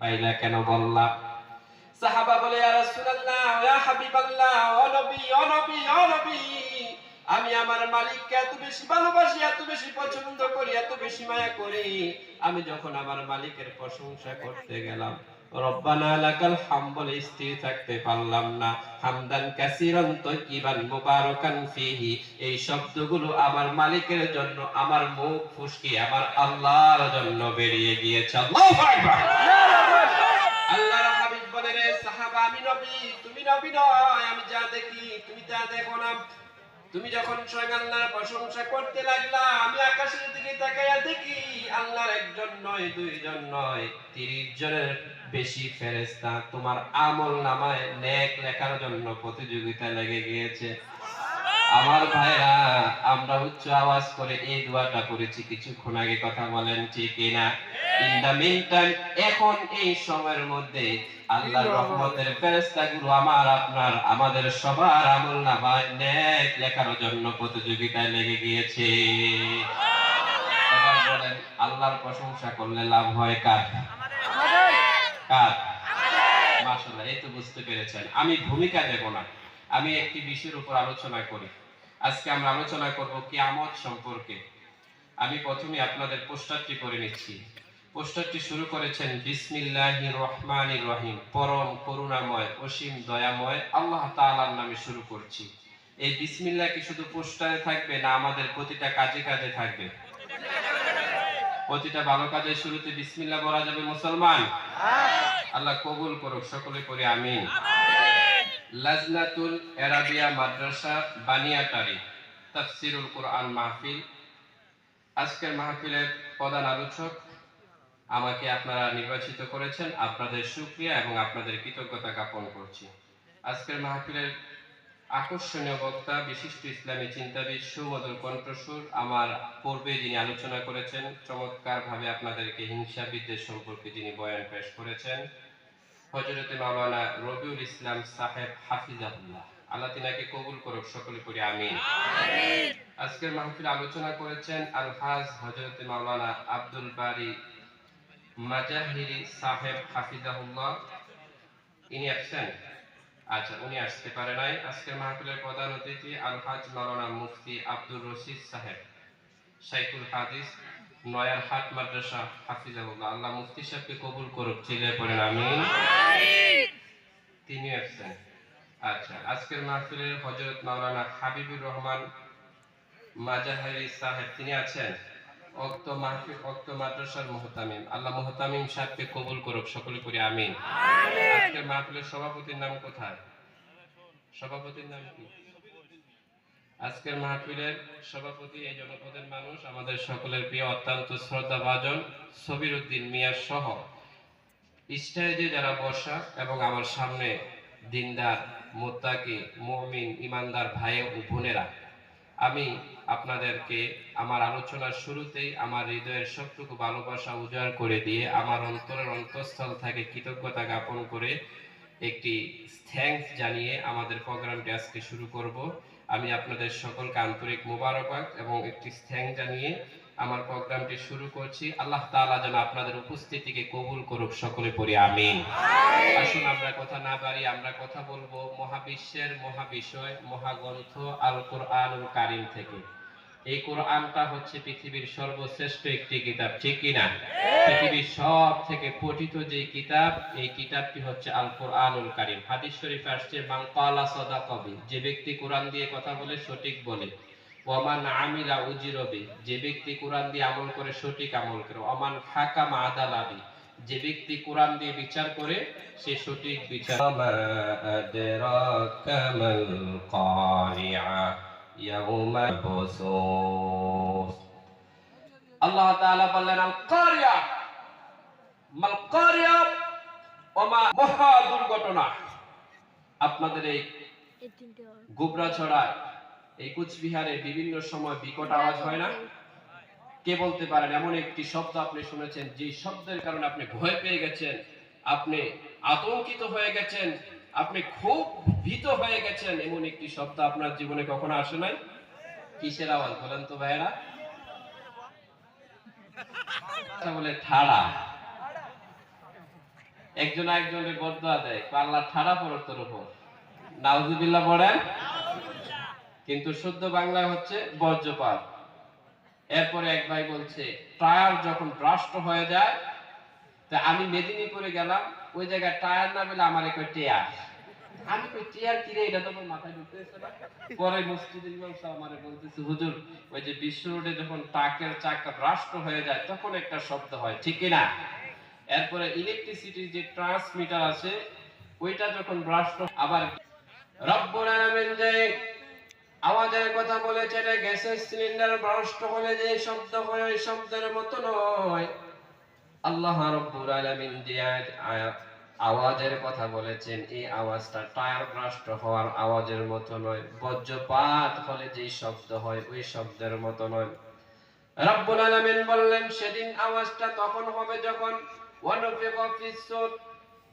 পাইলা কেন বললাম? সাহাবা বলে আমি আমার মালিককে এত বেশি ভালোবাসি, এত বেশি পছন্দ করি, এত বেশি মায়া করি। আমি যখন আমার মালিকের প্রশংসা করতে গেলাম রব্বানা লাকাল হাম বলে স্থির থাকতে পারলাম না। হামদান কাসিরান তয়্যিবান মুবারাকান ফিহি। এই শব্দগুলো আমার মালিকের জন্য, আমার মুখ ফুসকে, আমার আল্লাহর জন্য বেরিয়ে গিয়েছে। আল্লাহু আকবার! আল্লাহর হাবিব বলে রে সাহাবা, আমি নবী, তুমি নবী নয়, আমি যা দেখি, তুমি তা দেখো না। তুমি যখন স্বয়ং আল্লাহর প্রশংসা করতে লাগলা, আমি আকাশের দিকে তাকাইয়া দেখি, আল্লাহর একজন নয়, দুইজন নয়, তিরিশ জনের বেশি ফেরেস্তা তোমার আমল নামায় নেক লেখার জন্য প্রতিযোগিতা লেগে গিয়েছে। আমার ভাইরা আমরা উচ্চ আওয়াজ করে এই দোয়াটা করেছি কিছুক্ষণ আগে কথা বলেন ঠিক না ইন দা মিন এখন এই সময়ের মধ্যে আল্লাহর রহমতের ফেরেশতাগুলো আমার আপনার আমাদের সবার আমল নামায় নেক লেখার জন্য প্রতিযোগিতায় লেগে গিয়েছে। এবার বলেন আল্লাহর প্রশংসা করলে লাভ হয় কার? কার? মাশাআল্লাহ, এই তো বুঝতে পেরেছেন। আমি ভূমিকা দেব না। আমি একটি বিষয়ের উপর আলোচনা করি। আজকে আমরা আলোচনা করব কিয়ামত সম্পর্কে। আমি প্রথমে আপনাদের পোস্টারটি করে নিচ্ছি। পোস্টারটি শুরু করেছেন, বিসমিল্লাহির রহমানির রহিম পরম করুণাময়, অসীম দয়াময়, আল্লাহ তাআলার নামে শুরু করছি। এই বিসমিল্লাহ কি শুধু পোস্টারে থাকবে না, আমাদের প্রতিটা কাজে কাজে থাকবে? প্রতিটা ভালো কাজের শুরুতে বিসমিল্লাহ বলা যাবে মুসলমান। আল্লাহ কবুল করুক সকলে করে আমিন। লাজনাতুল এরাবিয়া মাদ্রাসা বানিয়াটারি তাফসিরুল কোরআন মাহফিল। আজকের মাহফিলের প্রধান আলোচক আমাকে আপনারা নির্বাচিত করেছেন। আপনাদের সুক্রিয়া এবং আপনাদের কৃতজ্ঞতা জ্ঞাপন করছি। আজকের মাহফিলের আকর্ষণীয় বক্তা বিশিষ্ট ইসলামী চিন্তাবিদ সুমধুর কণ্ঠস্বর আমার পূর্বে যিনি আলোচনা করেছেন চমৎকার ভাবে আপনাদেরকে হিংসা বিদ্বেষ সম্পর্কে যিনি বয়ান পেশ করেছেন হজরতে মাওলানা রবিউল ইসলাম সাহেব হাফিজাহুল্লাহ। আল্লাহ তিনাকে কবুল করুক সকলে করি আমিন। আজকের মাহফিল আলোচনা করেছেন আলহাজ হজরতে মাওলানা আব্দুল বারি মাজাহিরি সাহেব হাফিজাহুল্লাহ। ইনি আসছেন? আচ্ছা উনি আসতে পারে নাই। আজকের মাহফিলের প্রধান অতিথি আলহাজ মাওলানা মুফতি আব্দুর রশিদ সাহেব। শাইখুল হাদিস নয়ার হাট মাদ্রাসা হাফিজাহুল্লাহ। আল্লাহ মুফতি সাহেবকে কবুল করুক চিলে পড়েন আমিন। তিনি আসছেন। আচ্ছা আজকের মাহফিলের হজরত মাওলানা হাবিবুর রহমান মাজাহারি সাহেব তিনি আছেন? অক্ত মাহফিল অক্ত মাদ্রাসার মুহতামিম। আল্লাহ মুহতামিম সাহেবকে কবুল করুক সকলে করি আমিন। আজকের মাহফিলের সভাপতির নাম কোথায়? সভাপতির নাম কি? আজকের মাহফিলের সভাপতি এই জনপদের মানুষ আমাদের সকলের প্রিয় অত্যন্ত শ্রদ্ধাভাজন সবির উদ্দিন মিয়া সহ। স্টেজে যারা বসা এবং আমার সামনে দিনদার মোত্তাকি মুমিন ইমানদার ভাই ও বোনেরা আমি আপনাদেরকে আমার আলোচনার শুরুতেই আমার হৃদয়ের সবটুকু ভালোবাসা উজাড় করে দিয়ে আমার অন্তরের অন্তঃস্থল থেকে কৃতজ্ঞতা জ্ঞাপন করে একটি থ্যাংকস জানিয়ে আমাদের প্রোগ্রামটি আজকে শুরু করব। আমি আপনাদের সকলকে আন্তরিক মোবারকবাদ এবং একটি স্থ্যাং জানিয়ে আমার প্রোগ্রামটি শুরু করছি। আল্লাহ তাআলা যেন আপনাদের উপস্থিতিকে কবুল করুক সকলে পড়ি আমিন। আসুন আমরা কথা না বাড়ি আমরা কথা বলব মহাবিশ্বের মহাবিষয় মহাগ্রন্থ আল কোরআনুল কারিম থেকে। এই কোরআনটা হচ্ছে পৃথিবীর সর্বশ্রেষ্ঠ একটি কিতাব ঠিক কিনা পৃথিবীর সব থেকে পঠিত যে কিতাব এই কিতাবটি হচ্ছে আল কোরআনুল কারিম। হাদিস শরীফ আসছে মাংকালা সদা কবি যে ব্যক্তি কোরআন দিয়ে কথা বলে সঠিক বলে। ওমান আমিলা উজিরবি যে ব্যক্তি কোরআন দিয়ে আমল করে সঠিক আমল করে। ওমান হাকাম আদালাবি যে ব্যক্তি কোরআন দিয়ে বিচার করে সে সঠিক বিচার আপনাদের এই গুবরা বিভিন্ন সময় বিকট আওয়াজ হয় না? কে বলতে পারেন, এমন একটি শব্দ আপনি শুনেছেন, যে শব্দের কারণে আপনি ভয় পেয়ে গেছেন, আপনি আতঙ্কিত হয়ে গেছেন আপনি খুব ভীত হয়ে গেছেন এমন একটি শব্দ আপনার জীবনে কখনো আসে নাই? কিসের আওয়াজ বলেন তো ভাইরা বলে ঠাড়া। একজন আরেকজনের বদয়া দেয় আল্লাহ ঠাড়া পড়ো তোর উপর। নাউজুবিল্লাহ পড়েন কিন্তু শুদ্ধ বাংলায় হচ্ছে বজ্রপাত। এরপরে এক ভাই বলছে টায়ার যখন ব্রাস্ট হয়ে যায়, তা আমি মেদিনীপুরে গেলাম ওই জায়গায় টায়ার না পেলে আমার একটা টেয়ার? আমি কই টেয়ার কিরে? এটা তো মাথায় ঢুকতেছে না। পরে মসজিদের ইমাম সাহেব আমারে বলতেছে, হুজুর, ওই যে বিশ্ব রোডে যখন ট্রাকের চাকা ব্রাস্ট হয়ে যায়, তখন একটা শব্দ হয়, ঠিক না এরপরে ইলেকট্রিসিটির যে ট্রান্সমিটার আছে, ওইটা যখন ব্রাস্ট আবার রব্বুল আলামিন যে আওয়াজের কথা বলেছে, এটা গ্যাসের সিলিন্ডার ব্রাস্ট হলে যে শব্দ হয়, ওই শব্দের মতো নয়। আল্লাহ রব্বুল আলামিন যে আয়াত- আয়া- আওয়াজের কথা বলেছেন, এই আওয়াজটা টায়ার ব্রাস্ট হওয়ার আওয়াজের মতো নয়, বজ্রপাত হলে যে শব্দ হয় ওই শব্দের মতো নয়। রব্বুল আলামিন বললেন, সেদিন আওয়াজটা তখন হবে যখন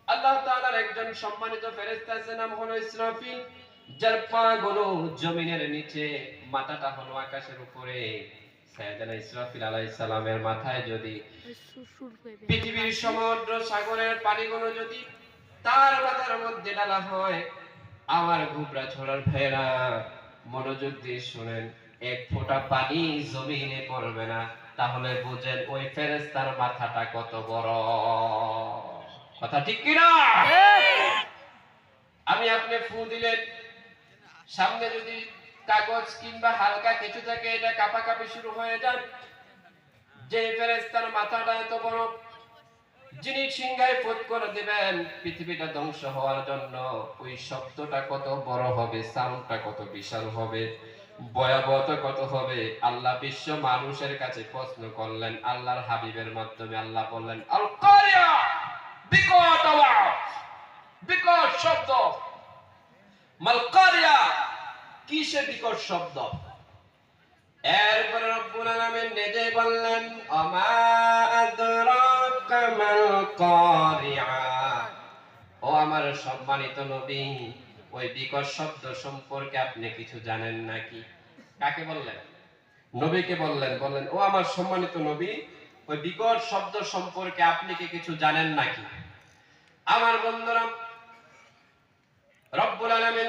আল্লাহ তাআলার একজন সম্মানিত ফেরেশতা আছে নাম হলো ইসরাফিল, যার পা গুলো জমিনের নিচে, মাথাটা হলো আকাশের উপরে। সাইয়েদনা ইসরাফিল আলাইহিস সালামের মাথায় যদি পৃথিবীর সমুদ্র সাগরের পানিগুলো যদি তার মাথার মধ্যে ডালা হয় আমার ঘুবরা ছড়ার ফেরা মনোযোগ দিয়ে শুনেন এক ফোঁটা পানি জমিনে পড়বে না তাহলে বুঝেন ওই ফেরেস্তার মাথাটা কত বড়। কথা ঠিক কিনা আমি আপনি ফু দিলেন সামনে যদি কাগজ কিংবা হালকা কিছু থাকে এটা কাঁপাকাঁপি শুরু হয়ে যান যে ফেরেস্তার মাথাটা এত বড়, যিনি সিংহায় ফুট করে দিবেন, পৃথিবীটা ধ্বংস হওয়ার জন্য ওই শব্দটা কত বড় হবে সাউন্ডটা কত বিশাল হবে, ভয়াবহতা কত হবে, আল্লাহ বিশ্ব মানুষের কাছে প্রশ্ন করলেন, আল্লাহর হাবিবের মাধ্যমে আল্লাহ বললেন আল কারিয়া বিকট আওয়াজ, বিকট শব্দ মাল কারিয়া কিসে বিকট শব্দ। বললেন ও আমার সম্মানিত নবী, ওই বিকট শব্দ সম্পর্কে আপনি কিছু জানেন নাকি? কাকে বললেন? নবীকে বললেন বললেন, ও আমার সম্মানিত নবী, ওই বিকট শব্দ সম্পর্কে আপনি কি কিছু জানেন নাকি? আমার বন্ধুরা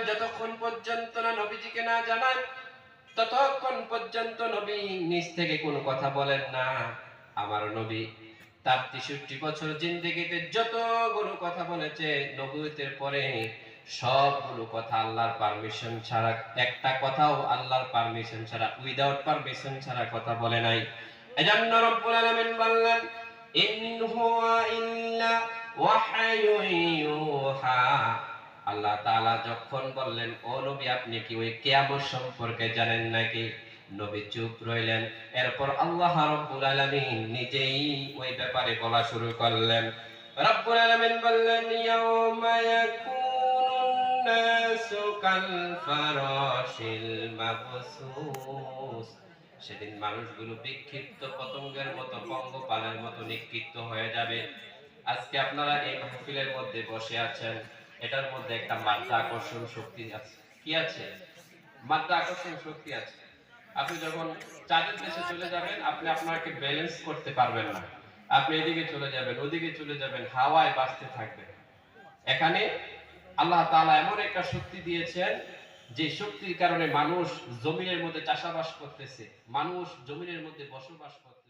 যতক্ষণ পর্যন্ত না নবীজিকে না জানান, ততক্ষণ পর্যন্ত নবী নিজ থেকে কোনো কথা বলেন না। আমার নবী তার তেষট্টি বছর জিন্দগিতে যতগুলো কথা বলেছে, নবুয়তের পরে সবগুলো কথা আল্লাহর পারমিশন ছাড়া, একটা কথাও আল্লাহর পারমিশন ছাড়া উইদাউট পারমিশন ছাড়া কথা বলে নাই। এজন্য রব্বুল আলামিন বললেন, ইন হুয়া ইল্লা ওয়াহায়ুন আল্লাহ তাআলা যখন বললেন, ও নবী, আপনি কি ওই কিয়ামত সম্পর্কে জানেন নাকি? নবী চুপ রইলেন। এরপর আল্লাহ রাব্বুল আলামিন নিজেই ওই ব্যাপারে বলা শুরু করলেন। রাব্বুল আলামিন বললেন সেদিন মানুষগুলো বিক্ষিপ্ত পতঙ্গের মতো পঙ্গপালের মতো নিক্ষিপ্ত হয়ে যাবে। আজকে আপনারা এই মাহফিলের মধ্যে বসে আছেন। এটার মধ্যে একটা মাত্রা আকর্ষণ শক্তি আছে। কি আছে? মাত্রা আকর্ষণ শক্তি আছে। আপনি যখন চাঁদের দেশে চলে যাবেন, আপনি আপনাকে ব্যালেন্স করতে পারবেন না। আপনি এদিকে চলে যাবেন, ওদিকে চলে যাবেন, হাওয়ায় বাঁচতে থাকবেন। এখানে আল্লাহ তাআলা এমন একটা শক্তি দিয়েছেন, যে শক্তির কারণে মানুষ জমিনের মধ্যে চাষাবাস করতেছে, মানুষ জমিনের মধ্যে বসবাস করতেছে।